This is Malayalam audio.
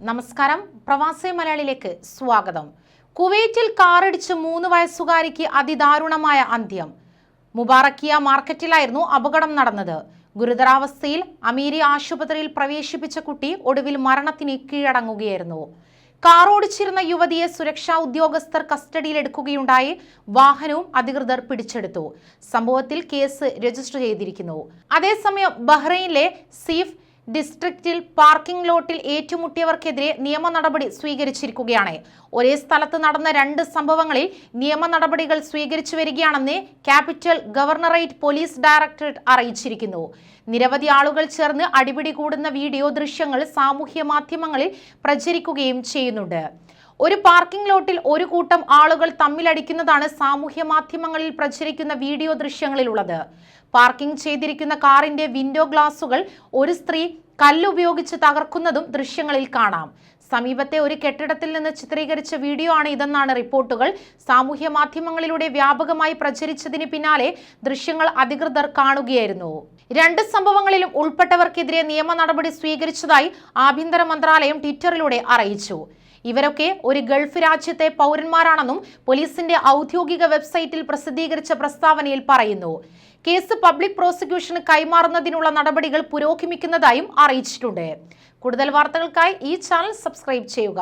നമസ്കാരം. പ്രവാസി മലയാളിയിലേക്ക് സ്വാഗതം. കുവൈറ്റിൽ കാറിടിച്ച് മൂന്ന് വയസ്സുകാരിക്ക് അതിദാരുണമായ അന്ത്യം. മുബാറക്കിയ മാർക്കറ്റിലായിരുന്നു അപകടം നടന്നത്. ഗുരുതരാവസ്ഥയിൽ അമീരി ആശുപത്രിയിൽ പ്രവേശിപ്പിച്ച കുട്ടി ഒടുവിൽ മരണത്തിന് കീഴടങ്ങുകയായിരുന്നു. കാർ ഓടിച്ചിരുന്ന യുവതിയെ സുരക്ഷാ ഉദ്യോഗസ്ഥർ കസ്റ്റഡിയിലെടുക്കുകയുണ്ടായി. വാഹനവും അധികൃതർ പിടിച്ചെടുത്തു. സംഭവത്തിൽ കേസ് രജിസ്റ്റർ ചെയ്തിരിക്കുന്നു. അതേസമയം ബഹ്റൈനിലെ സീഫ് ഡിസ്ട്രിക്റ്റിൽ പാർക്കിംഗ് ലോട്ടിൽ ഏറ്റുമുട്ടിയവർക്കെതിരെ നിയമ നടപടി സ്വീകരിച്ചിരിക്കുകയാണ്. ഒരേ സ്ഥലത്ത് നടന്ന രണ്ട് സംഭവങ്ങളിൽ നിയമ നടപടികൾ സ്വീകരിച്ചു വരികയാണെന്ന് ക്യാപിറ്റൽ ഗവർണറേറ്റ് പോലീസ് ഡയറക്ടറേറ്റ് അറിയിച്ചിരിക്കുന്നു. നിരവധി ആളുകൾ ചേർന്ന് അടിപിടി കൂടുന്ന വീഡിയോ ദൃശ്യങ്ങൾ സാമൂഹ്യ മാധ്യമങ്ങളിൽ പ്രചരിക്കുകയും ചെയ്യുന്നുണ്ട്. ഒരു പാർക്കിംഗ് ലോട്ടിൽ ഒരു കൂട്ടം ആളുകൾ തമ്മിലടിക്കുന്നതാണ് സാമൂഹ്യ മാധ്യമങ്ങളിൽ പ്രചരിക്കുന്ന വീഡിയോ ദൃശ്യങ്ങളിലുള്ളത്. പാർക്കിംഗ് ചെയ്തിരിക്കുന്ന കാറിന്റെ വിൻഡോ ഗ്ലാസുകൾ ഒരു സ്ത്രീ കല്ലുപയോഗിച്ച് തകർക്കുന്നതും ദൃശ്യങ്ങളിൽ കാണാം. സമീപത്തെ ഒരു കെട്ടിടത്തിൽ നിന്ന് ചിത്രീകരിച്ച വീഡിയോ ആണ് ഇതെന്നാണ് റിപ്പോർട്ടുകൾ. സാമൂഹ്യ മാധ്യമങ്ങളിലൂടെ വ്യാപകമായി പ്രചരിച്ചതിന് പിന്നാലെ ദൃശ്യങ്ങൾ അധികൃതർ കാണുകയായിരുന്നു. രണ്ട് സംഭവങ്ങളിലും ഉൾപ്പെട്ടവർക്കെതിരെ നിയമ നടപടി സ്വീകരിച്ചതായി ആഭ്യന്തര മന്ത്രാലയം ട്വിറ്ററിലൂടെ അറിയിച്ചു. ഇവരൊക്കെ ഒരു ഗൾഫ് രാജ്യത്തെ പൗരന്മാരാണെന്നും പോലീസിന്റെ ഔദ്യോഗിക വെബ്സൈറ്റിൽ പ്രസിദ്ധീകരിച്ച പ്രസ്താവനയിൽ പറയുന്നു. കേസ് പബ്ലിക് പ്രോസിക്യൂഷന് കൈമാറുന്നതിനുള്ള നടപടികൾ പുരോഗമിക്കുന്നതായും അറിയിച്ചിട്ടുണ്ട്. കൂടുതൽ വാർത്തകൾക്കായി ഈ ചാനൽ സബ്സ്ക്രൈബ് ചെയ്യുക.